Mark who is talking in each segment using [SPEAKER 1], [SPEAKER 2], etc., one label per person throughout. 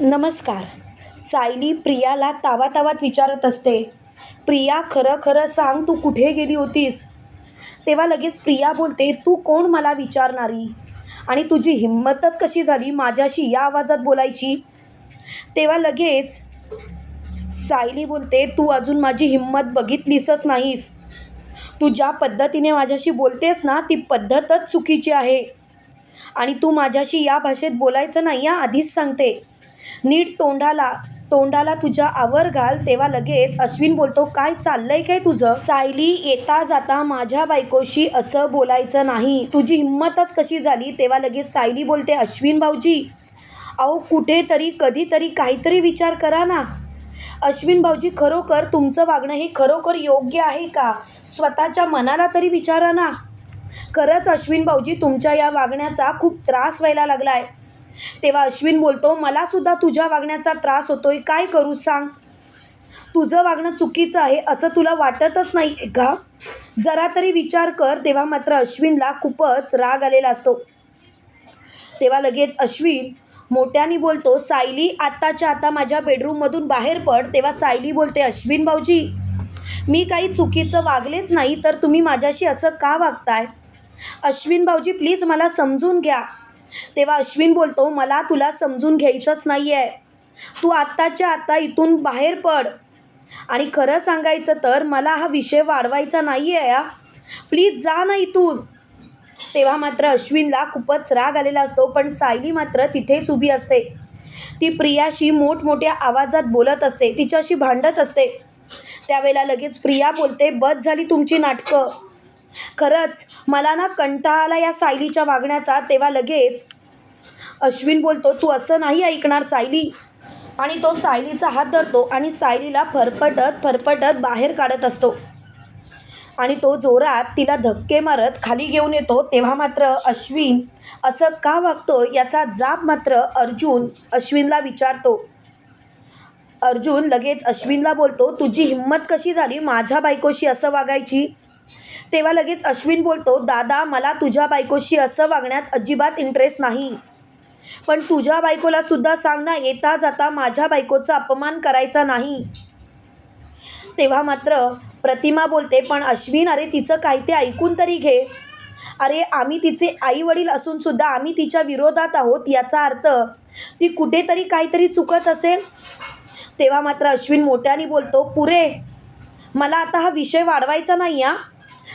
[SPEAKER 1] नमस्कार. सायली प्रियाला तावातावात विचारत असते प्रिया खरं खरं सांग तू कुठे गेली होतीस? तेव्हा लगेच प्रिया बोलते तू कोण मला विचारणारी? आणि तुझी हिंमतच कशी झाली माझ्याशी या आवाजात बोलायची? तेव्हा लगेच सायली बोलते तू अजून माझी हिंमत बघितलीसच नाहीस. तू ज्या पद्धतीने माझ्याशी बोलतेस ना ती पद्धतच चुकीची आहे. आणि तू माझ्याशी या भाषेत बोलायचं नाही या आधीच सांगते. नीट तोंडाला तोंडाला तुझ्या आवर घाल तेव्हा लगेच अश्विन बोलतो काय चाललंय काय तुझं? सायली येता जाता माझ्या बायकोशी असं बोलायचं नाही. तुझी हिंमतच कशी झाली? तेव्हा लगेच सायली बोलते अश्विन भाऊजी अहो कुठेतरी कधीतरी काहीतरी विचार करा ना. अश्विन भाऊजी खरोखर तुमचं वागणं हे खरोखर योग्य आहे का? स्वतःच्या मनाला तरी विचारा ना. खरंच अश्विन भाऊजी तुमच्या या वागण्याचा खूप त्रास व्हायला लागला आहे तेव्हा अश्विन बोलतो मला सुद्धा तुझ्या वागण्याचा त्रास होतोय. काय करू सांग? तुझं वागणं चुकीचं आहे असं तुला वाटतच नाही आहे का? जरा तरी विचार कर. तेव्हा मात्र अश्विनला खूपच राग आलेला असतो. तेव्हा लगेच अश्विन मोठ्याने बोलतो सायली आत्ताच्या आता माझ्या बेडरूममधून बाहेर पड. तेव्हा सायली बोलते अश्विन भाऊजी मी काही चुकीचं वागलेच नाही तर तुम्ही माझ्याशी असं का वागताय? अश्विन भाऊजी प्लीज मला समजून घ्या. तेव्हा अश्विन बोलतो मला तुला समजून घ्यायचंच नाही आहे तू आत्ताच्या आत्ता इथून बाहेर पड. आणि खरं सांगायचं तर मला हा विषय वाढवायचा नाही आहे या प्लीज जा ना इथून. तेव्हा मात्र अश्विनला खूपच राग आलेला असतो पण सायली मात्र तिथेच उभी असते. ती प्रियाशी मोठमोठ्या आवाजात बोलत असते तिच्याशी भांडत असते. त्यावेळेला लगेच प्रिया बोलते बस झाली तुमची नाटकं. खरंच मला ना कंटाळा आला या सायलीच्या वागण्याचा तेव्हा लगेच अश्विन बोलतो तू असं नाही ऐकणार सायली. आणि तो सायलीचा हात धरतो आणि सायलीला फरफटत फरफटत बाहेर काढत असतो. आणि तो जोरात तिला धक्के मारत खाली घेऊन येतो. तेव्हा मात्र अश्विन असं का वागतो याचा जाब मात्र अर्जुन अश्विनला विचारतो. अर्जुन लगेच अश्विनला बोलतो तुझी हिंमत कशी झाली? माझ्या बायकोशी असं वागायची? तेव्हा लगेच अश्विन बोलतो दादा मला तुझ्या बायकोशी असं वागण्यात अजिबात इंटरेस्ट नाही. पण तुझ्या बायकोला सुद्धा सांग ना येता जाता माझ्या बायकोचा अपमान करायचा नाही. तेव्हा मात्र प्रतिमा बोलते पण अश्विन अरे तिचं काय ते ऐकून तरी घे. अरे आम्ही तिचे आई वडील असूनसुद्धा आम्ही तिच्या विरोधात आहोत याचा अर्थ ती कुठेतरी काहीतरी चुकत असेल. तेव्हा मात्र अश्विन मोठ्याने बोलतो पुरे मला आता हा विषय वाढवायचा नाही हा.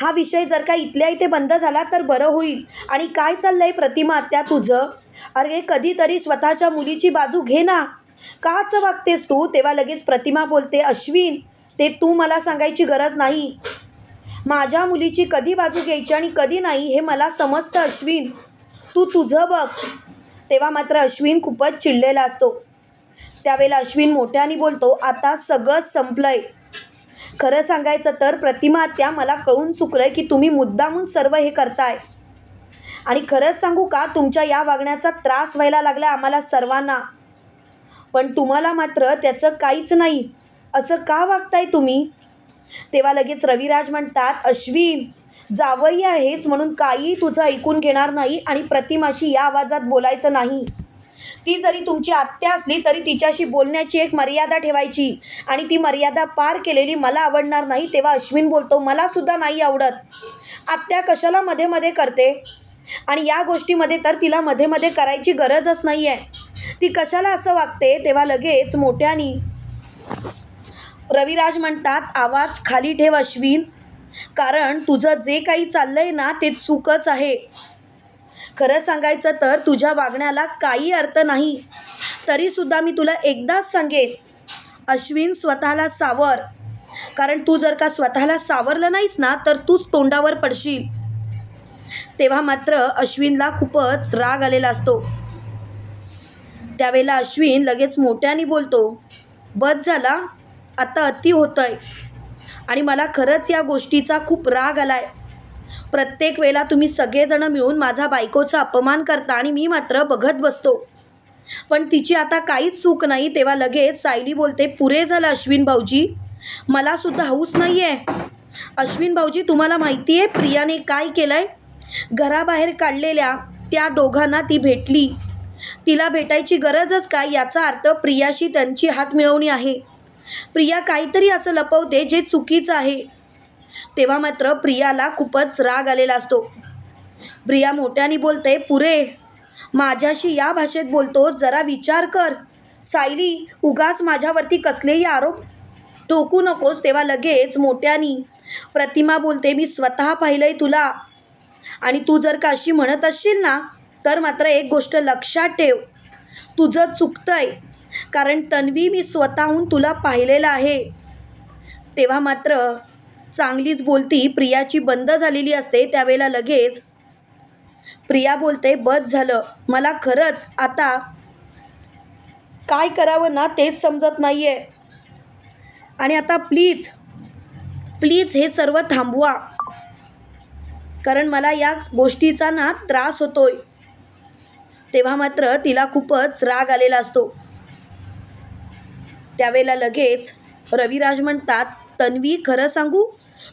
[SPEAKER 1] हा विषय जर का इथल्या इथे बंद झाला तर बरं होईल. आणि काय चाललंय प्रतिमा त्या तुझं? अरे कधीतरी स्वतःच्या मुलीची बाजू घे ना. काच वागतेस तू? तेव्हा लगेच प्रतिमा बोलते अश्विन ते तू मला सांगायची गरज नाही. माझ्या मुलीची कधी बाजू घ्यायची आणि कधी नाही हे मला समजतं अश्विन. तू तुझं बघ. तेव्हा मात्र अश्विन खूपच चिडलेला असतो. त्यावेळेला अश्विन मोठ्याने बोलतो आता सगळं आहे खरं सांगायचं तर प्रतिमा त्या मला कळून चुकलंय की तुम्ही मुद्दामून सर्व हे करताय. आणि खरंच सांगू का तुमच्या या वागण्याचा त्रास व्हायला लागला आम्हाला सर्वांना. पण तुम्हाला मात्र त्याचं काहीच नाही. असं का वागताय तुम्ही? तेव्हा लगेच रविराज म्हणतात अश्विन जावई आहेस म्हणून काही तुझं ऐकून घेणार नाही आणि प्रतिमाशी या आवाजात बोलायचं नाही. ती जरी तुमची आत्या असली तरी तिच्याशी बोलण्याची एक मर्यादा ठेवायची. आणि ती मर्यादा पार केलेली मला आवडणार नाही तेव्हा अश्विन बोलतो मलासुद्धा नाही आवडत. आत्या कशाला मध्ये मध्ये करते? आणि या गोष्टीमध्ये तर तिला मध्ये मध्ये करायची गरजच नाही आहे ती कशाला असं वागते? तेव्हा लगेच मोठ्यानी रविराज म्हणतात आवाज खाली ठेव अश्विन. कारण तुझं जे काही चाललंय ना ते चूकच आहे. खरं सांगायचं तर तुझ्या वागण्याला काही अर्थ नाही. तरीसुद्धा मी तुला एकदाच सांगेन अश्विन स्वतःला सावर. कारण तू जर का स्वतःला सावरलं नाहीस ना तर तूच तोंडावर पडशील. तेव्हा मात्र अश्विनला खूपच राग आलेला असतो. त्यावेळेला अश्विन लगेच मोठ्याने बोलतो बस झाला आता अति होतं आहे आणि मला खरंच या गोष्टीचा खूप राग आला आहे प्रत्येक वेळेला तुम्ही सगळेजणं मिळून माझा बायकोचा अपमान करता आणि मी मात्र बघत बसतो. पण तिची आता काहीच चूक नाही तेव्हा लगेच सायली बोलते पुरे झालं अश्विन भाऊजी. मला सुद्धा हौस नाही आहे अश्विन भाऊजी तुम्हाला माहिती आहे प्रियाने काय केलं आहे घराबाहेर काढलेल्या त्या दोघांना ती भेटली. तिला भेटायची गरजच काय? याचा अर्थ प्रियाशी त्यांची हात मिळवणी आहे. प्रिया काहीतरी असं लपवते जे चुकीचं आहे. तेव्हा मात्र प्रियाला खूपच राग आलेला असतो. प्रिया मोठ्याने बोलते पुरे माझ्याशी या भाषेत बोलतो जरा विचार कर. सायली उगाच माझ्यावरती कसलेही आरोप टोकू नकोस. तेव्हा लगेच मोठ्यानी प्रतिमा बोलते मी स्वतः पाहिलंय तुला. आणि तू जर का अशी म्हणत असशील ना तर मात्र एक गोष्ट लक्षात ठेव. तुझं चुकतंय कारण तन्वी मी स्वतःहून तुला पाहिलेलं आहे. तेव्हा मात्र चांगलीच बोलती प्रियाची बंद झालेली असते त्यावेळेला लगेच प्रिया बोलते बस झालं. मला खरंच आता काय करावं ना तेच समजत नाही आहे आणि आता प्लीज प्लीज हे सर्व थांबवा. कारण मला या गोष्टीचा ना त्रास होतोय. तेव्हा मात्र तिला खूपच राग आलेला असतो. त्यावेळेला लगेच रविराज म्हणतात तन्वी खरं सांगू?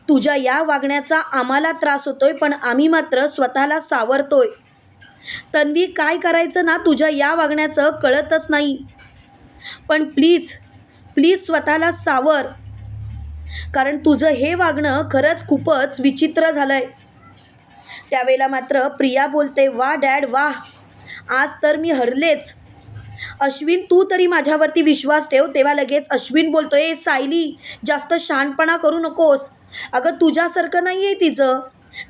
[SPEAKER 1] तुझ्या या वागण्याचा आम्हाला त्रास होतोय पण आम्ही मात्र स्वतःला सावरतोय. तन्वी काय करायचं ना तुझ्या या वागण्याचं कळतच नाही. पण प्लीज प्लीज स्वतःला सावर. कारण तुझं हे वागणं खरंच खूपच विचित्र झालं आहे त्यावेळेला मात्र प्रिया बोलते वा डॅड वा. आज तर मी हरलेच. अश्विन तू तरी माझ्यावरती विश्वास ठेव तेव्हा लगेच अश्विन बोलतो सायली जास्त शहाणपणा करू नकोस. अगं तुझ्यासारखं नाही आहे तिचं.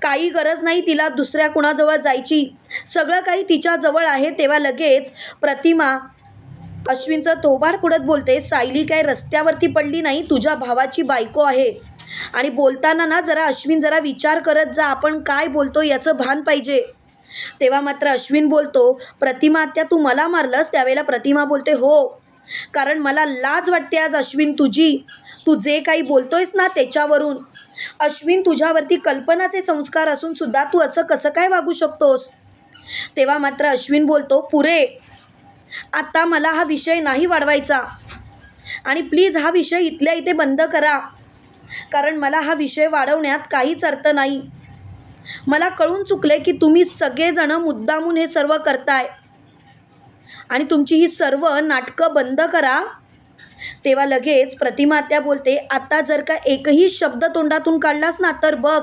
[SPEAKER 1] काही गरज नाही तिला दुसऱ्या कुणाजवळ जायची. सगळं काही तिच्याजवळ आहे. तेव्हा लगेच प्रतिमा अश्विनचं तोबाड पुढत बोलते सायली काय रस्त्यावरती पडली नाही? तुझ्या भावाची बायको आहे. आणि बोलताना ना जरा अश्विन जरा विचार करत जा आपण काय बोलतो याचं भान पाहिजे. तेव्हा मात्र अश्विन बोलतो प्रतिमा आत्या तू मला मारलंस त्यावेळेला प्रतिमा बोलते हो कारण मला लाज वाटते आज अश्विन तुझी. तू जे काही बोलतोयस ना त्याच्यावरून. अश्विन तुझ्यावरती कल्पनाचे संस्कार असून सुद्धा तू असं कसं काय वागू शकतोस? तेव्हा मात्र अश्विन बोलतो पुरे आता मला हा विषय नाही वाढवायचा. आणि प्लीज हा विषय इथल्या इथे बंद करा. कारण मला हा विषय वाढवण्यात काहीच अर्थ नाही. मला कळून चुकले की तुम्ही सगळेजणं मुद्दामून हे सर्व करताय. आणि तुमची ही सर्व नाटकं बंद करा. तेव्हा लगेच प्रतिमा त्या बोलते आता जर का एकही शब्द तोंडातून काढलास ना तर बघ.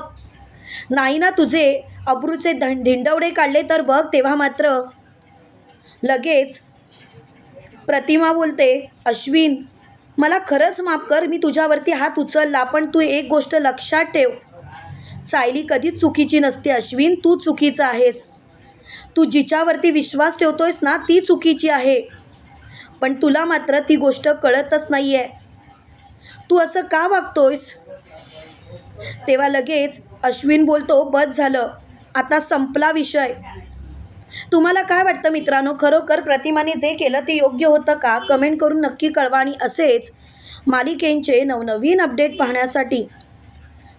[SPEAKER 1] नाही ना तुझे अब्रूचे धं धिंडवडे काढले तर बघ तेव्हा मात्र. लगेच प्रतिमा बोलते अश्विन मला खरंच माफ कर मी तुझ्यावरती हात उचलला पण तू एक गोष्ट लक्षात ठेव. सायली कधीच चुकीची नसते अश्विन तू चुकीचा आहेस. तू जिच्यावरती विश्वास ठेवतोयस ना ती चुकीची आहे. पण तुला मात्र ती गोष्ट कळतच नाही आहे तू असं का वागतोयस? तेव्हा लगेच अश्विन बोलतो बस झालं. आता संपला विषय. तुम्हाला काय वाटतं मित्रांनो? खरोखर प्रतिमाने जे केलं ते योग्य होतं का? कमेंट करून नक्की कळवा. आणि असेच मालिकेंचे नवनवीन अपडेट पाहण्यासाठी